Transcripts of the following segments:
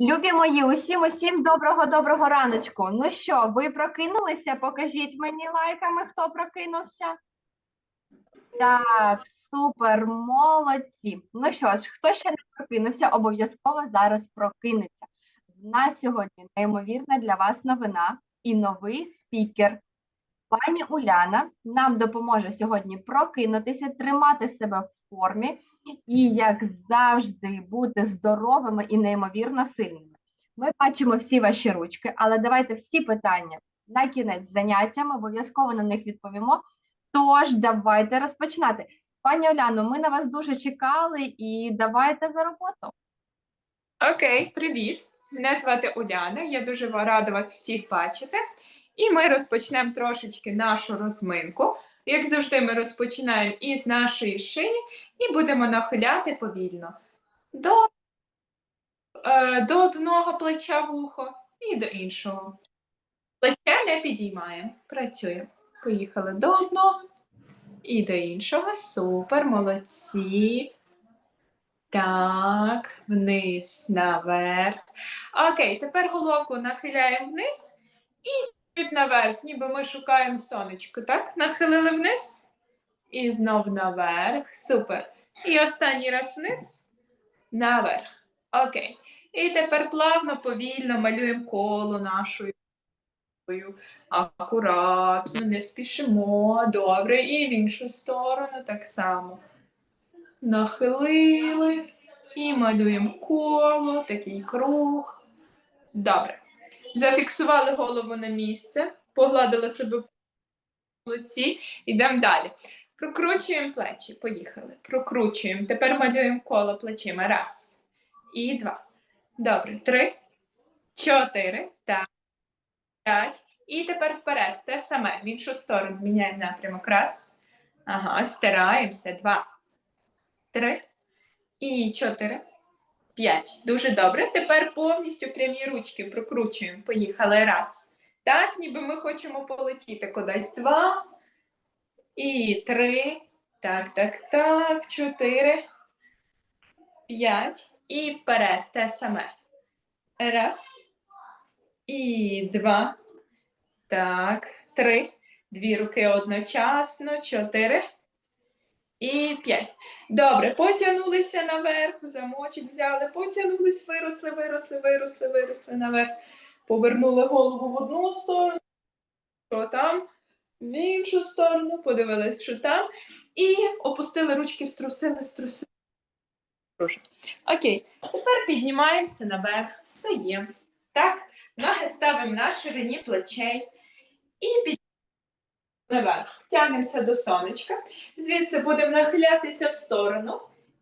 Любі мої, усім усім доброго доброго раночку. Ну що, ви прокинулися? Покажіть мені лайками, хто прокинувся. Так, супер, молодці. Ну що ж, хто ще не прокинувся, обов'язково зараз прокинеться. В нас сьогодні неймовірна для вас новина і новий спікер. Пані Уляна нам допоможе сьогодні прокинутися, тримати себе в формі і, як завжди, бути здоровими і неймовірно сильними. Ми бачимо всі ваші ручки, але давайте всі питання на кінець заняття. Ми обов'язково на них відповімо. Тож, давайте розпочинати. Пані Оляно, ми на вас дуже чекали і давайте за роботу. Окей, привіт. Мене звати Уляна. Я дуже рада вас всіх бачити. І ми розпочнемо трошечки нашу розминку. Як завжди, ми розпочинаємо із нашої шиї і будемо нахиляти повільно до, е, до одного плеча вухо і до іншого. Плече не підіймаємо. Працюємо. Поїхали до одного і до іншого. Супер, молодці. Так, вниз, наверх. Окей, тепер головку нахиляємо вниз і чуть наверх, ніби ми шукаємо сонечко. Так, нахилили вниз і знов наверх. Супер. І останній раз вниз, наверх. Окей. І тепер плавно, повільно малюємо коло нашою. Акуратно, не спішимо. Добре. І в іншу сторону так само. Нахилили і малюємо коло, такий круг. Добре. Зафіксували голову на місце, погладили себе по лиці, йдемо далі. Прокручуємо плечі. Поїхали. Прокручуємо. Тепер малюємо коло плечима. Раз. І два. Добре. Три. Чотири. Так. П'ять. І тепер вперед. Те саме. В іншу сторону. Міняємо напрямок. Раз. Ага, стираємося. Два три і чотири, п'ять. Дуже добре. Тепер повністю прямі ручки прокручуємо. Поїхали. Раз. Так, ніби ми хочемо полетіти кудись. Два. І три. Так, так, так. Чотири. П'ять. І вперед. Те саме. Раз. І два. Так. Три. Дві руки одночасно. Чотири. І п'ять. Добре, потягнулися наверх, замочок взяли, потягнулись, виросли, виросли, виросли, виросли наверх. Повернули голову в одну сторону, що там, в іншу сторону, подивились, що там. І опустили ручки, струсили, струсили. Прошу. Окей, тепер піднімаємося наверх, встаємо. Так, ноги ставимо на ширині плечей і піднімаємо наверх. Тягнемося до сонечка. Звідси будемо нахилятися в сторону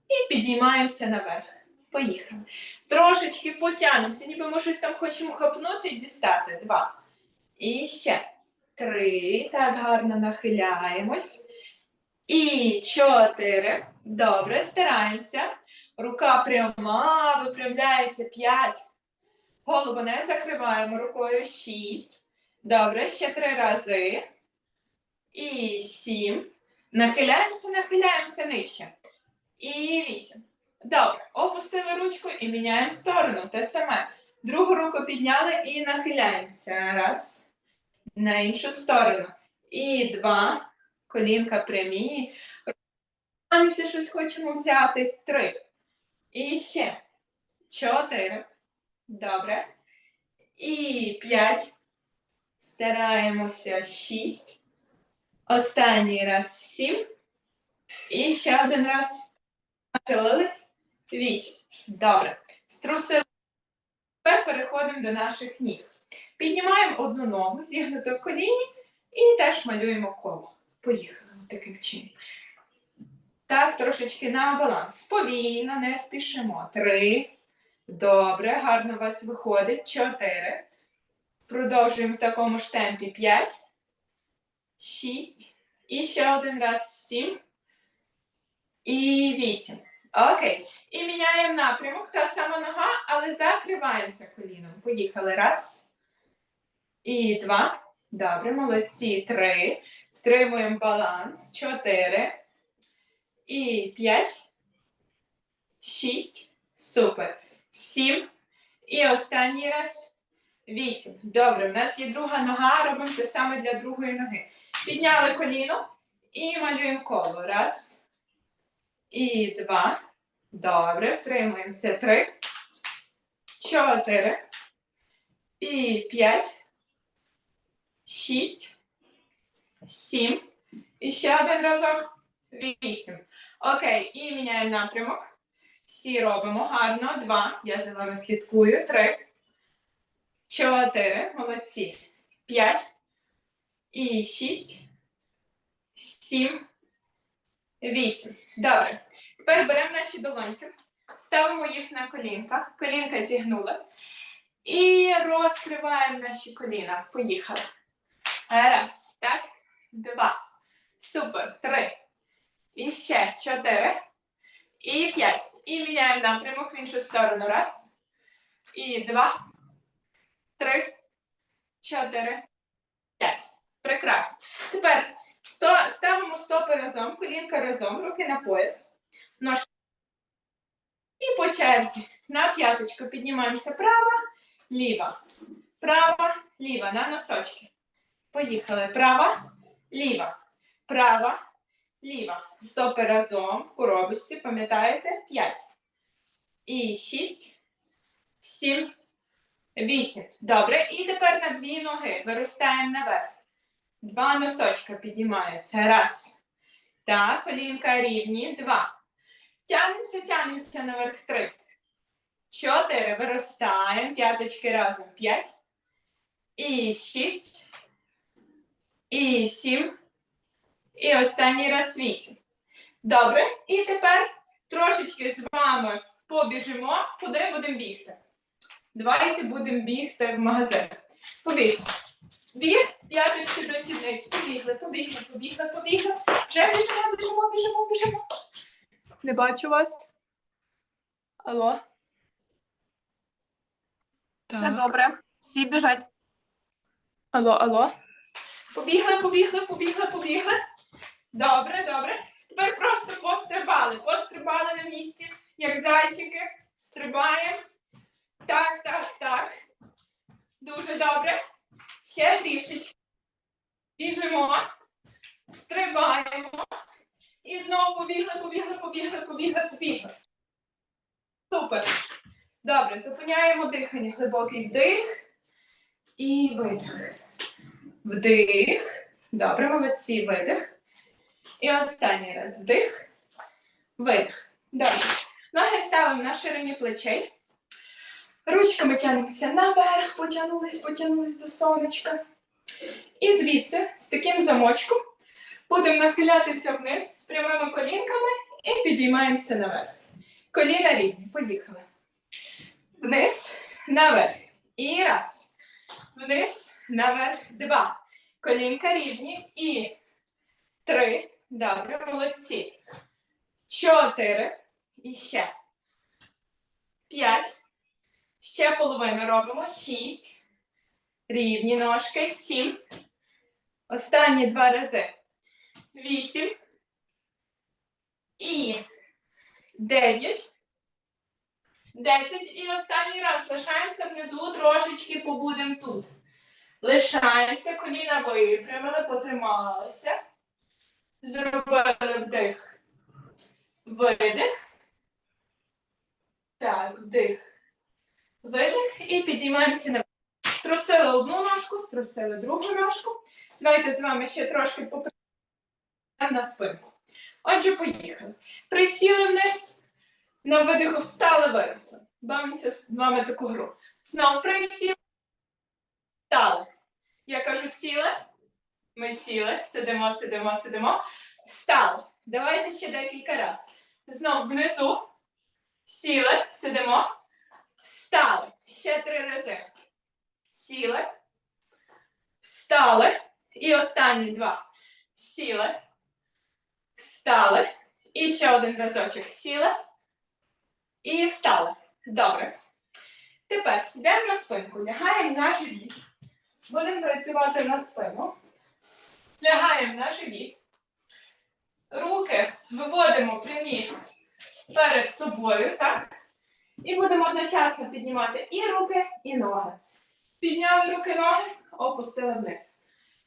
і підіймаємося наверх. Поїхали. Трошечки потягнемося, ніби ми щось там хочемо хапнути і дістати. Два. І ще. Три. Так гарно нахиляємось. І чотири. Добре, стараємося. Рука пряма, випрямляється. П'ять. Голову не закриваємо рукою. Шість. Добре, ще три рази. І сім. Нахиляємося, нахиляємося нижче. І вісім. Добре. Опустили ручку і міняємо сторону. Те саме. Другу руку підняли і нахиляємося. Раз. На іншу сторону. І два. Колінка прямі. Рухаємося, щось хочемо взяти. Три. І ще. Чотири. Добре. І п'ять. Стараємося. Шість. Останній раз сім. І ще один раз. Нахилились. Вісім. Добре. Струсили. Тепер переходимо до наших ніг. Піднімаємо одну ногу, зігнуту в коліні, і теж малюємо коло. Поїхали таким чином. Так, трошечки на баланс. Повільно, не спішимо. Три. Добре, гарно у вас виходить. Чотири. Продовжуємо в такому ж темпі. П'ять. Шість. І ще один раз сім. І вісім. Окей. І міняємо напрямок. Та сама нога, але закриваємося коліном. Поїхали. Раз. І два. Добре, молодці. Три. Втримуємо баланс. Чотири. І п'ять. Шість. Супер. Сім. І останній раз. Вісім. Добре, в нас є друга нога, робимо те саме для другої ноги. Підняли коліно і малюємо коло. Раз. І два. Добре, втримуємося. Три. Чотири. І п'ять. Шість. Сім. І ще один разок. Вісім. Окей, і міняємо напрямок. Всі робимо гарно. Два. Я за вами слідкую. Три. Чотири. Молодці. П'ять. І шість. Сім. Вісім. Добре. Тепер беремо наші долоньки, ставимо їх на колінка. Колінка зігнули. І розкриваємо наші коліна. Поїхали. Раз. Так. Два. Супер. Три. І ще чотири. І п'ять. І міняємо напрямок в іншу сторону. Раз. І два. Три. Чотири. П'ять. Прекрасно. Тепер ставимо стопи разом, колінка разом, руки на пояс. Ножки. І по черзі. На п'яточку піднімаємося права, ліва. Права, ліва. На носочки. Поїхали. Права, ліва. Права, ліва. Стопи разом в коробочці, пам'ятаєте? П'ять. І шість, сім, вісім. Добре. І тепер на дві ноги. Виростаємо наверх. Два носочка підіймаються. Раз. Так, колінка рівні. Два. Тянемося, тянемося наверх. Три. Чотири. Виростаємо. П'яточки разом. П'ять. І шість. І сім. І останній раз вісім. Добре. І тепер трошечки з вами побіжимо. Куди будемо бігти? Давайте будемо бігти в магазин. Побігли. Біг, п'яточки до сідниць. Побігли, побігли, побігли, побігли. Вже біжимо, біжимо, біжимо, біжимо. Не бачу вас. Алло. Все добре. Всі біжать. Алло, алло. Побігли, побігли, побігли, побігли. Добре, добре. Тепер просто пострибали. Пострибали на місці, як зайчики. Стрибаємо. Так, так, так. Дуже добре. Ще трішечки. Біжимо. Стрибаємо. І знову побігли, побігли, побігли, побігли, побігли. Супер. Добре, зупиняємо дихання. Глибокий вдих і видих. Вдих. Добре, молодці, видих. І останній раз вдих. Видих. Добре. Ноги ставимо на ширині плечей. Ручками тягнемося наверх, потягнулись, потягнулись до сонечка. І звідси, з таким замочком, будемо нахилятися вниз з прямими колінками і підіймаємося наверх. Коліна рівні. Поїхали. Вниз, наверх. І раз. Вниз, наверх. Два. Колінка рівні. І три. Добре, молодці. Чотири. І ще. П'ять. Ще половину робимо. Шість. Рівні ножки. Сім. Останні два рази. Вісім. І дев'ять. Десять. І останній раз лишаємося внизу, трошечки побудемо тут. Лишаємося, коліна випрямили, потрималися. Зробили вдих. Видих. Так, вдих. Видих. І підіймаємося на Струсили одну ножку, струсили другу ножку. Давайте з вами ще трошки попрямуємо на спинку. Отже, поїхали. Присіли вниз, на видиху встали, виросли. Бавимося з вами таку гру. Знову присіли, встали. Я кажу, сіли. Ми сіли, сидимо, сидимо, сидимо. Встали. Давайте ще декілька разів. Знову внизу. Сіли, сидимо. Встали. Ще три рази. Сіли. Встали. І останні два. Сіли. Встали. І ще один разочок. Сіли. І встали. Добре. Тепер йдемо на спинку. Лягаємо на живіт. Будемо працювати на спину. Лягаємо на живіт. Руки виводимо прямі перед собою, так? І будемо одночасно піднімати і руки, і ноги. Підняли руки, ноги, опустили вниз.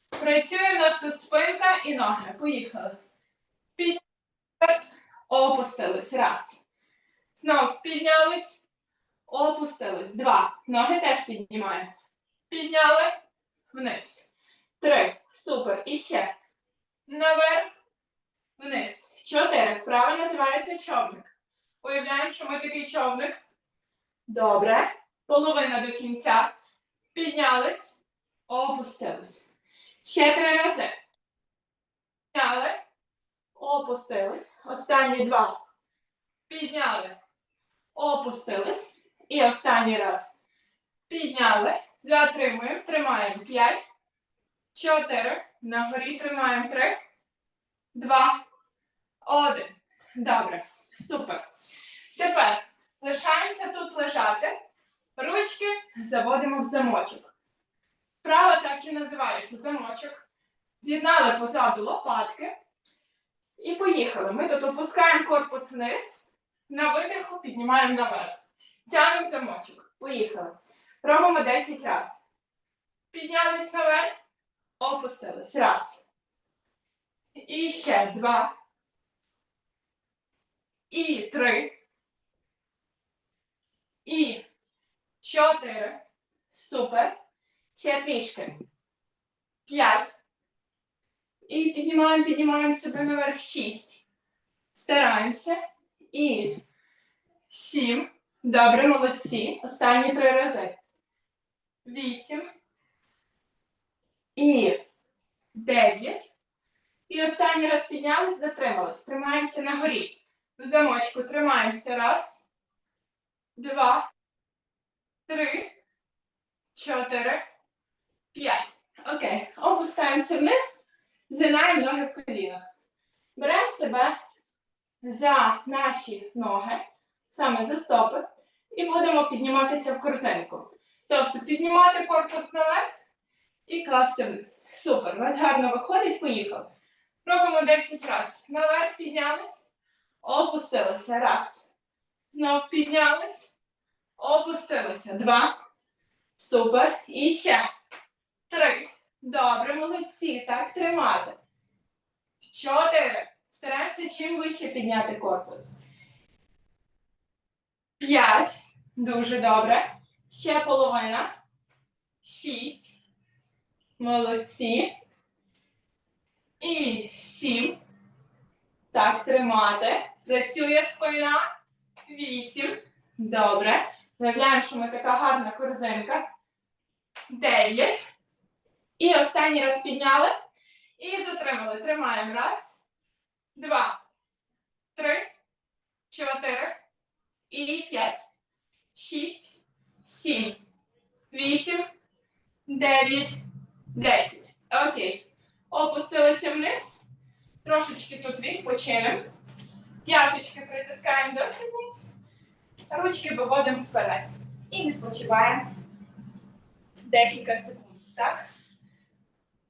Працює в нас тут спинка і ноги. Поїхали. Підняли, опустились. Раз. Знов піднялись, опустились. Два. Ноги теж піднімаємо. Підняли, вниз. Три. Супер. І ще. Наверх, вниз. Чотири. Вправо називається човник. Уявляємо, що ми такий човник. Добре. Половина до кінця. Піднялись, опустились. Ще три рази. Підняли, опустились. Останні два. Підняли, опустились. І останній раз. Підняли. Затримуємо. Тримаємо. П'ять. Чотири. Нагорі тримаємо. Три. Два. Один. Добре. Супер. Тепер лишаємося тут лежати. Ручки заводимо в замочок. Вправа так і називається замочок. З'єднали позаду лопатки. І поїхали. Ми тут опускаємо корпус вниз. На видиху піднімаємо наверх. Тягнемо замочок. Поїхали. Робимо 10 разів. Піднялись наверх. Опустились. Раз. І ще два. І три. І чотири. Супер. Ще трішки. П'ять. І піднімаємо, піднімаємо себе наверх. Шість. Стараємося. І сім. Добре, молодці. Останні три рази. Вісім. І дев'ять. І останній раз піднялись, затримались. Тримаємося на горі. В замочку тримаємося. Раз, два, три, чотири, п'ять. Окей. Опускаємося вниз, згинаємо ноги в колінах. Беремо себе за наші ноги, саме за стопи, і будемо підніматися в корзинку. Тобто піднімати корпус наверх і класти вниз. Супер. У вас гарно виходить, поїхали. Робимо 10 разів. Наверх піднялись, опустилися. Раз. Знов піднялись, опустилися. Два. Супер. І ще. Три. Добре, молодці. Так тримати. Чотири. Стараємося чим вище підняти корпус. П'ять. Дуже добре. Ще половина. Шість. Молодці. І сім. Так, тримати. Працює спина. Вісім. Добре. Уявляємо, що ми така гарна корзинка. Дев'ять. І останній раз підняли. І затримали. Тримаємо. Раз, два, три, чотири і п'ять. Шість, сім, вісім, дев'ять, десять. Окей. Опустилися вниз. Трошечки тут відпочинемо. П'яточки притискаємо до сідниць. Ручки виводимо вперед. І відпочиваємо декілька секунд. Так?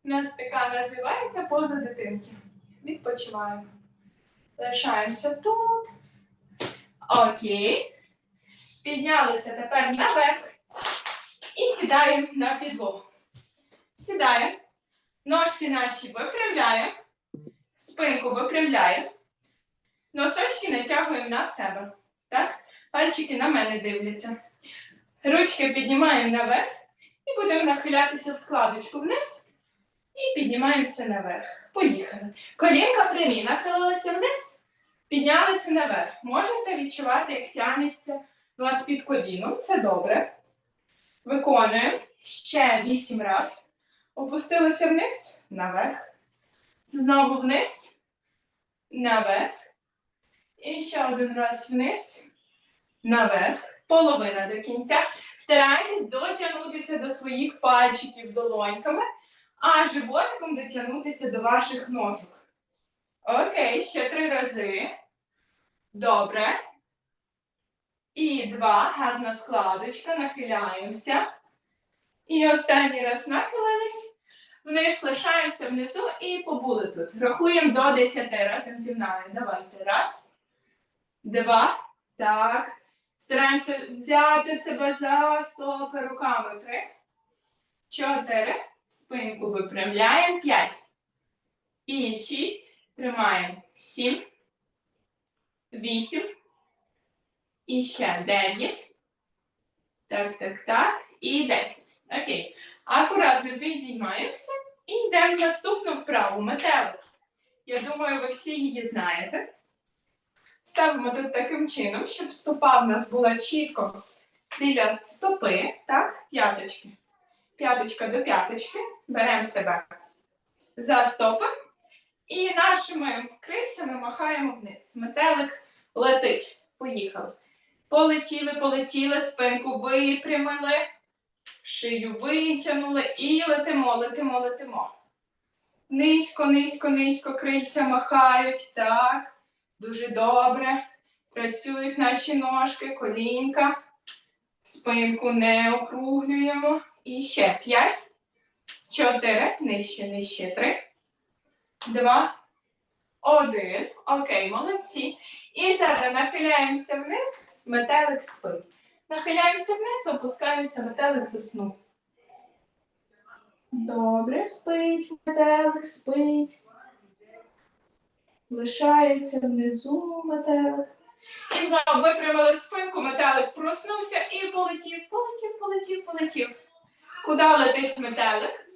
У нас така називається поза дитинки. Відпочиваємо. Лишаємося тут. Окей. Піднялися тепер наверх. І сідаємо на підлогу. Сідаємо. Ножки наші випрямляємо. Спинку випрямляємо. Носочки натягуємо на себе. Так? Пальчики на мене дивляться. Ручки піднімаємо наверх і будемо нахилятися в складочку вниз. І піднімаємося наверх. Поїхали. Колінка прямі. Нахилилися вниз, піднялися наверх. Можете відчувати, як тягнеться вас під коліном. Це добре. Виконуємо ще вісім разів. Опустилися вниз, наверх. Знову вниз, наверх. І ще один раз вниз, наверх. Половина до кінця. Старайтесь дотягнутися до своїх пальчиків долоньками, а животиком дотягнутися до ваших ножок. Окей, ще три рази. Добре. І два. Гарна складочка. Нахиляємося. І останній раз нахилились. Вниз лишаємося внизу і побули тут. Рахуємо до 10 разом зі мною. Давайте. Раз, два, так. Стараємося взяти себе за стопи руками. Три, чотири. Спинку випрямляємо. П'ять. І шість. Тримаємо. Сім. Вісім. І ще дев'ять. Так, так, так. І десять. Окей. Акуратно підіймаємося і йдемо наступну вправу. Метелик. Я думаю, ви всі її знаєте. Ставимо тут таким чином, щоб стопа в нас була чітко біля стопи, так, п'яточки. П'яточка до п'яточки. Беремо себе за стопи і нашими крильцями махаємо вниз. Метелик летить. Поїхали. Полетіли, полетіли, спинку випрямили, шию витягнули і летимо, летимо, летимо. Низько, низько, низько крильця махають. Так. Дуже добре. Працюють наші ножки, колінка. Спинку не округлюємо. І ще п'ять, чотири, нижче, нижче, три, два, один. Окей, молодці. І зараз нахиляємося вниз, метелик спить. Нахиляємося вниз, опускаємося, метелик заснув. Добре, спить, метелик спить. Лишається внизу метелик. І знову випрямили спинку, метелик проснувся і полетів, полетів, полетів, полетів. Куди летить метелик?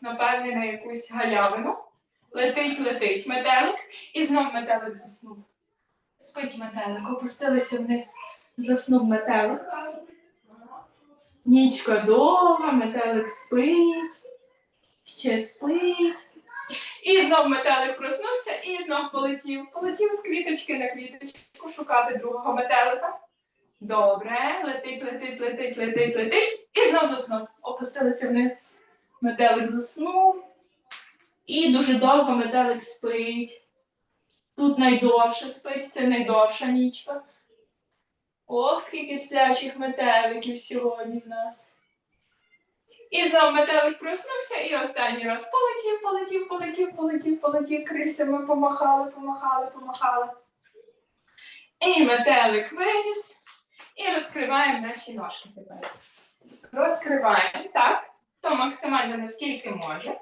Напевне, на якусь галявину. Летить, летить метелик, і знов метелик заснув. Спить метелик, опустилися вниз, заснув метелик. Нічка довга, метелик спить, ще спить. І знов метелик проснувся і знов полетів. Полетів з квіточки на квіточку шукати другого метелика. Добре, летить, летить, летить, летить, летить. І знов заснув. Опустилися вниз. Метелик заснув. І дуже довго метелик спить. Тут найдовше спить, це найдовша нічка. Ох, скільки сплячих метеликів сьогодні в нас. І знов метелик проснувся і останній раз полетів, полетів, полетів, полетів, полетів, крильцями помахали, помахали, помахали. І метелик виріс. І розкриваємо наші ножки тепер. Розкриваємо, так, хто максимально наскільки може.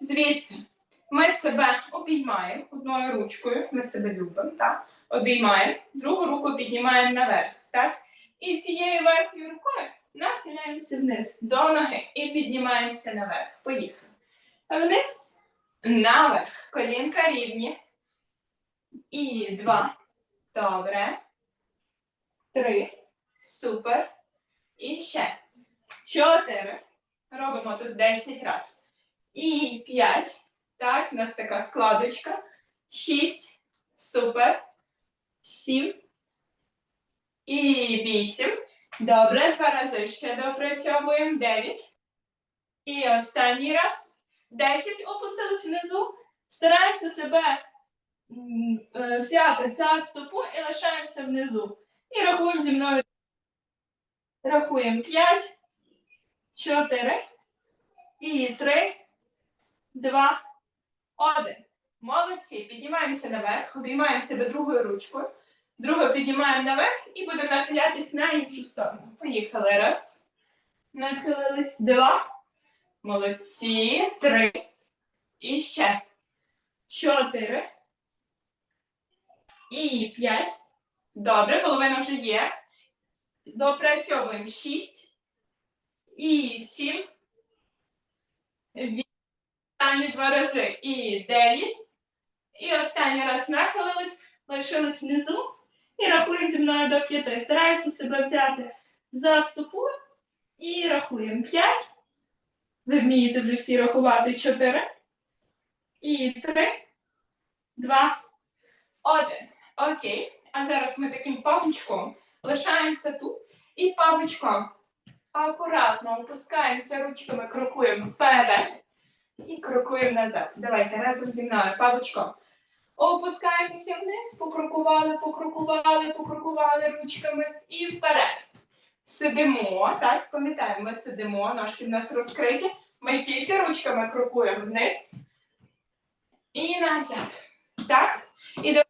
Звідси ми себе обіймаємо одною ручкою, ми себе любимо, так? Обіймаємо, другу руку піднімаємо наверх, так? І цією верхньою рукою нахиляємося вниз до ноги і піднімаємося наверх. Поїхали. Вниз, наверх, колінка рівні. І два. Добре. Три. Супер. І ще. Чотири. Робимо тут 10 разів. І п'ять. Так, у нас така складочка. Шість. Супер. Сім. І вісім. Добре, два рази ще допрацьовуємо. Дев'ять. І останній раз. Десять. Опустились внизу. Стараємося себе е, взяти за стопу і лишаємося внизу. І рахуємо зі мною. Рахуємо 5, 4, і 3, 2, 1. Молодці. Піднімаємося наверх, обіймаємо себе другою ручкою. Другу піднімаємо наверх і будемо нахилятись на іншу сторону. Поїхали. Раз. Нахилились. Два. Молодці. Три. І ще. Чотири. І п'ять. Добре, половина вже є. Допрацьовуємо 6 і 7. Останні два рази і 9. І останній раз нахилились, лишились внизу. І рахуємо зі мною до 5. Стараємося себе взяти за стопу і рахуємо 5. Ви вмієте вже всі рахувати 4. І 3, 2, 1. Окей. А зараз ми таким папочком лишаємося тут і папочком акуратно опускаємося ручками, крокуємо вперед і крокуємо назад. Давайте разом зі мною папочком. Опускаємося вниз, покрокували, покрокували, покрокували ручками і вперед. Сидимо, так, пам'ятаємо, ми сидимо, ножки в нас розкриті. Ми тільки ручками крокуємо вниз і назад. Так? І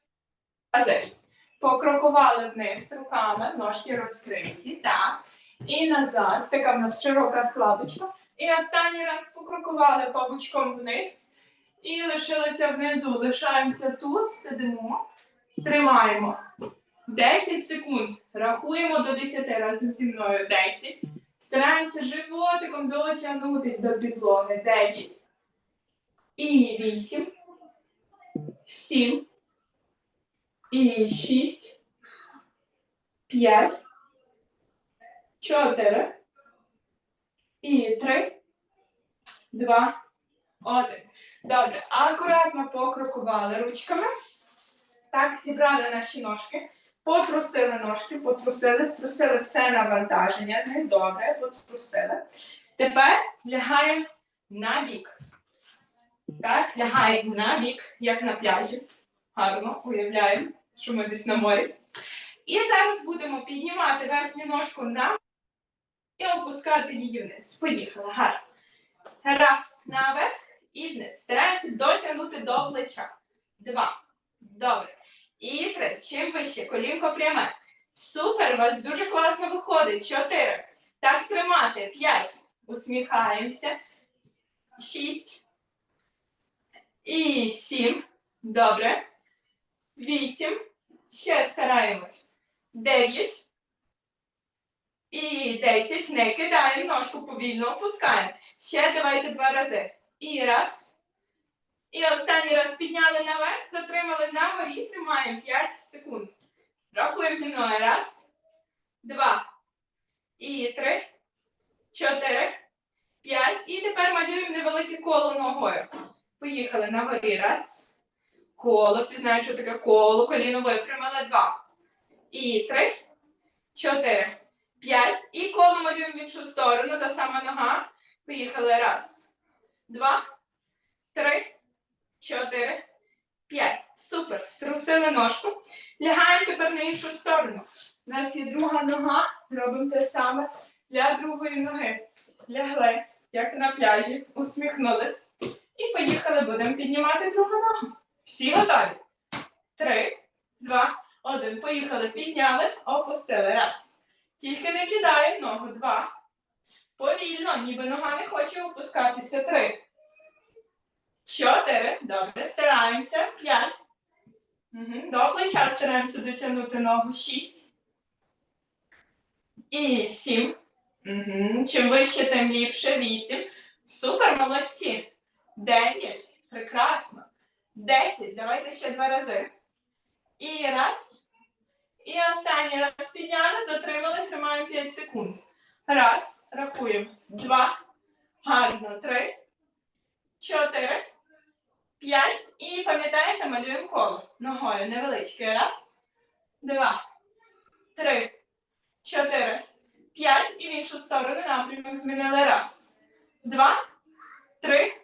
рази. покрокували вниз руками, ножки розкриті, так. І назад, така в нас широка складочка. І останній раз покрокували павучком вниз. І лишилися внизу. Лишаємося тут, сидимо, тримаємо. 10 секунд. Рахуємо до 10 разом зі мною. 10. Стараємося животиком дотягнутись до підлоги. 9. І 8. 7. І 6. 5. 4. І 3. 2. 1. Добре. Акуратно покрокували ручками. Так, зібрали наші ножки. Потрусили ножки, потрусили, струсили все навантаження з них. Добре, потрусили. Тепер лягаємо на бік. Так, лягаємо на бік, як на пляжі. Гарно уявляємо, що ми десь на морі. І зараз будемо піднімати верхню ножку на і опускати її вниз. Поїхали, гарно. Раз, наверх і вниз. Стараємося дотягнути до плеча. Два. Добре. І три. Чим вище, колінко пряме. Супер, у вас дуже класно виходить. Чотири. Так тримати. П'ять. Усміхаємося. Шість. І сім. Добре. Вісім. Ще стараємось. Дев'ять. І десять. Не кидаємо. Ножку повільно опускаємо. Ще давайте два рази. І раз. І останній раз підняли наверх, затримали на горі, тримаємо 5 секунд. Рахуємо зі мною. Раз, два, і три, чотири, п'ять. І тепер малюємо невелике коло ногою. Поїхали на горі. Раз. Коло. Всі знають, що таке коло. Коліно випрямили. Два. І три, чотири, п'ять. І коло малюємо в іншу сторону. Та сама нога. Поїхали. Раз, два, три чотири, п'ять. Супер. Струсили ножку. Лягаємо тепер на іншу сторону. У нас є друга нога. Робимо те саме для другої ноги. Лягли, як на пляжі, усміхнулись. І поїхали. Будемо піднімати другу ногу. Всі готові. Три, два, один. Поїхали. Підняли, опустили. Раз. Тільки не кидаємо ногу. Два. Повільно, ніби нога не хоче опускатися. Три. Чотири. Добре, стараємося. П'ять. Угу. До плеча стараємося дотягнути ногу. Шість. І сім. Угу. Чим вище, тим ліпше. Вісім. Супер, молодці. Дев'ять. Прекрасно. Десять. Давайте ще два рази. І раз. І останній раз підняли, затримали, тримаємо 5 секунд. Раз. Рахуємо. Два. Гарно. Три. Чотири. П'ять. І пам'ятаєте, малюємо коло. Ногою невеличке. Раз, два, три, чотири, п'ять. І в іншу сторону напрямок змінили. Раз, два, три,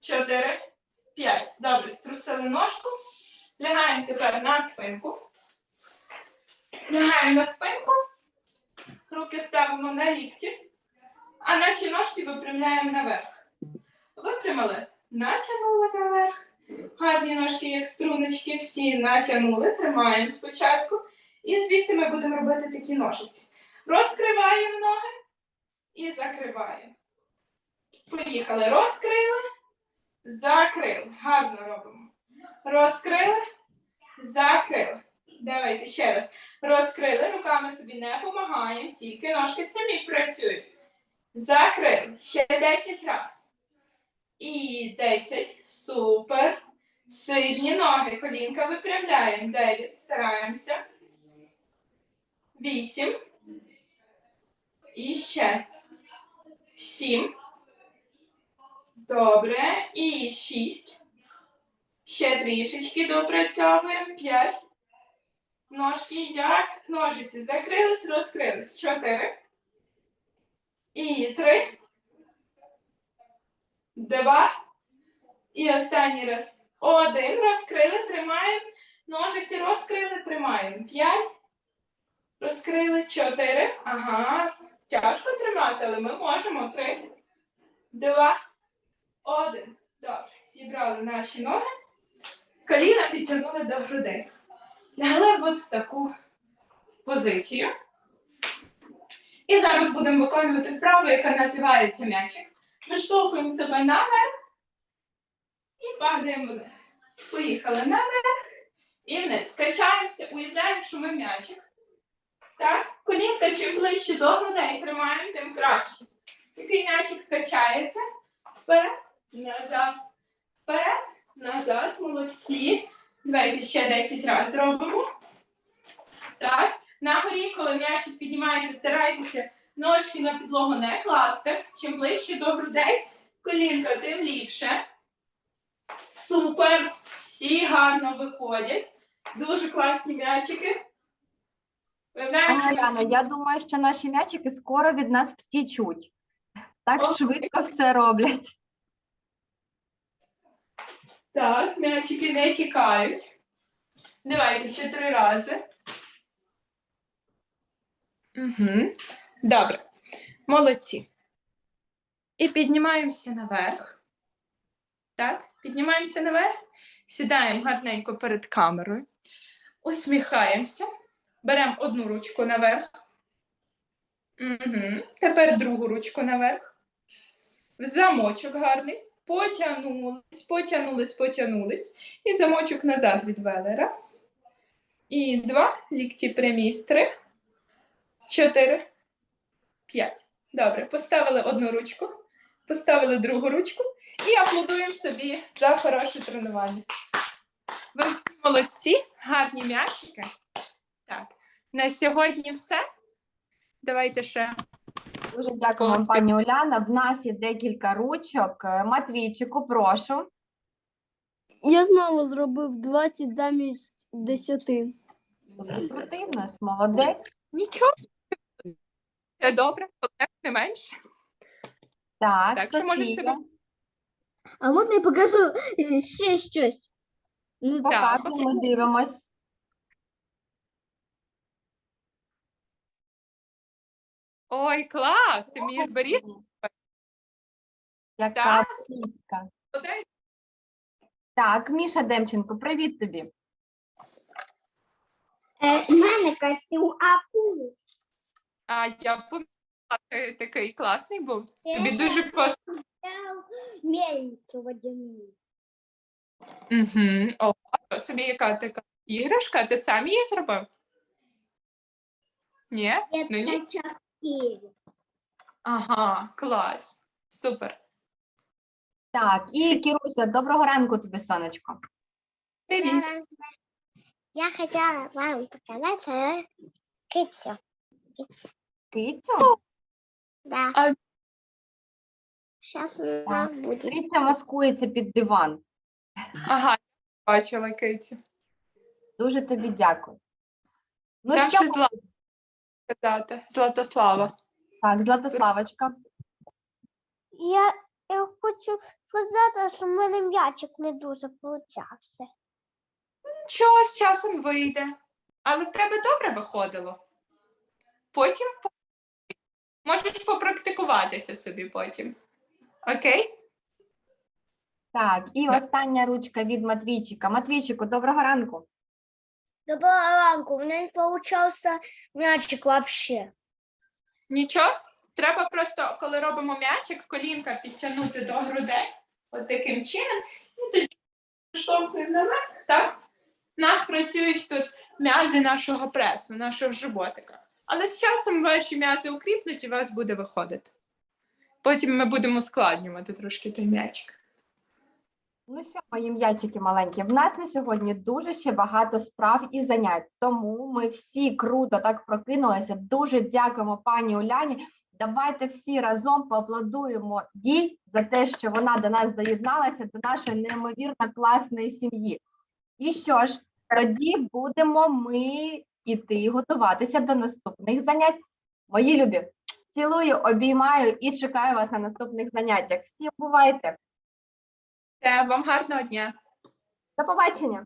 чотири, п'ять. Добре, струсили ножку. Лягаємо тепер на спинку. Лягаємо на спинку. Руки ставимо на лікті. А наші ножки випрямляємо наверх. Випрямили. Натягнули наверх. Гарні ножки, як струночки, всі натягнули. Тримаємо спочатку. І звідси ми будемо робити такі ножиці. Розкриваємо ноги і закриваємо. Поїхали. Розкрили, закрили. Гарно робимо. Розкрили, закрили. Давайте ще раз. Розкрили, руками собі не допомагаємо, тільки ножки самі працюють. Закрили. Ще 10 разів. І 10. Супер. Сильні ноги. Колінка випрямляємо. 9. Стараємося. 8. І ще. 7. Добре. І 6. Ще трішечки допрацьовуємо. 5. Ножки як ножиці. Закрились, розкрились. 4. І 3 два. І останній раз. Один. Розкрили, тримаємо. Ножиці розкрили, тримаємо. П'ять. Розкрили. Чотири. Ага. Тяжко тримати, але ми можемо. Три. Два. Один. Добре. Зібрали наші ноги. Коліна підтягнули до грудей. Лягли от таку позицію. І зараз будемо виконувати вправу, яка називається м'ячик. Виштовхуємо себе наверх і падаємо вниз. Поїхали наверх і вниз. Качаємося, уявляємо, що ми м'ячик. Так, колінка чим ближче до грудей тримаємо, тим краще. Такий м'ячик качається. Вперед, назад, вперед, назад. Молодці. Давайте ще 10 разів зробимо. Так. На горі, коли м'ячик піднімається, старайтеся ножки на підлогу не класти. Чим ближче до грудей, колінка, тим ліпше. Супер! Всі гарно виходять. Дуже класні м'ячики. Що я думаю, що наші м'ячики скоро від нас втічуть. Так Окей. швидко все роблять. Так, м'ячики не тікають. Давайте ще три рази. Угу. Добре. Молодці. І піднімаємося наверх. Так, піднімаємося наверх, сідаємо гарненько перед камерою, усміхаємося, беремо одну ручку наверх. Угу. Тепер другу ручку наверх. В замочок гарний. Потягнулись, потягнулись, потягнулись. І замочок назад відвели. Раз. І два. Лікті прямі. Три. Чотири. П'ять. Добре. Поставили одну ручку, поставили другу ручку і аплодуємо собі за хороше тренування. Ви всі молодці, гарні м'ячики. Так. На сьогодні все. Давайте ще. Дуже дякуємо, Клас. пані Уляна. В нас є декілька ручок. Е, Матвійчику, прошу. Я знову зробив 20 замість 10. Дуже крутий в нас, молодець. Нічого. Це добре, але не менше. Так, Так, що можеш Софія, себе- А можна я покажу е, ще щось? Ну, Так, показуємо, ми дивимось. Ой, клас! Ти вмієш баріст? Яка Так. Так, Міша Демченко, привіт тобі. Е, У мене костюм акули. А я пам'ятаю, такий класний був. Тобі дуже. Мельницю водяну. Угу. О, то собі яка така іграшка? Ти сам її зробив? Ні? Ну, ні? Ага, клас. Супер. Так, і Кіруся, доброго ранку тобі, сонечко. Привіт. Я хотела вам показать свою кицю. Китю, Да. А- Сейчас Так, будет. Киця маскується під диван. Ага, бачила Киті. Дуже тобі дякую. Ну Там що, ще зла сказати. Златослава. так, Златославочка. Я, я хочу сказати, що в мене м'ячик не дуже получався. Нічого з часом вийде. Але в тебе добре виходило. Потім по- можеш попрактикуватися собі потім. Окей? Так, і Так. остання ручка від Матвійчика. Матвійчику, доброго ранку. Доброго ранку, у мене не получався м'ячик вообще. Нічого. Треба просто, коли робимо м'ячик, колінка підтягнути до грудей, от таким чином, і тоді штовхуємо наверх, так? У нас працюють тут м'язи нашого пресу, нашого животика. Але з часом ваші м'язи укріпнуть і вас буде виходити. Потім ми будемо ускладнювати трошки той м'ячик. Ну що, мої м'ячики маленькі, в нас на сьогодні дуже ще багато справ і занять. Тому ми всі круто так прокинулися. Дуже дякуємо пані Уляні. Давайте всі разом поаплодуємо їй за те, що вона до нас доєдналася до нашої неймовірно класної сім'ї. І що ж, тоді будемо ми іти готуватися до наступних занять. Мої любі, цілую, обіймаю і чекаю вас на наступних заняттях. Всі бувайте! Все, вам гарного дня! До побачення!